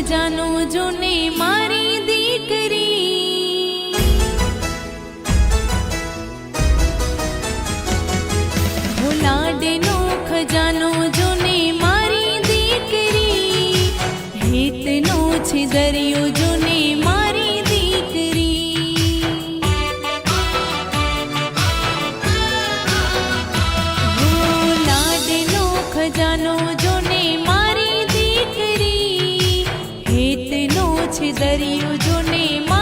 ખજાનો જોને મારી દીકરી. ભોલાડેનો ખજાનો જોને મારી દીકરી. હેતનો છે દરિયો જોને મારી પાછી દરિયું જોને માં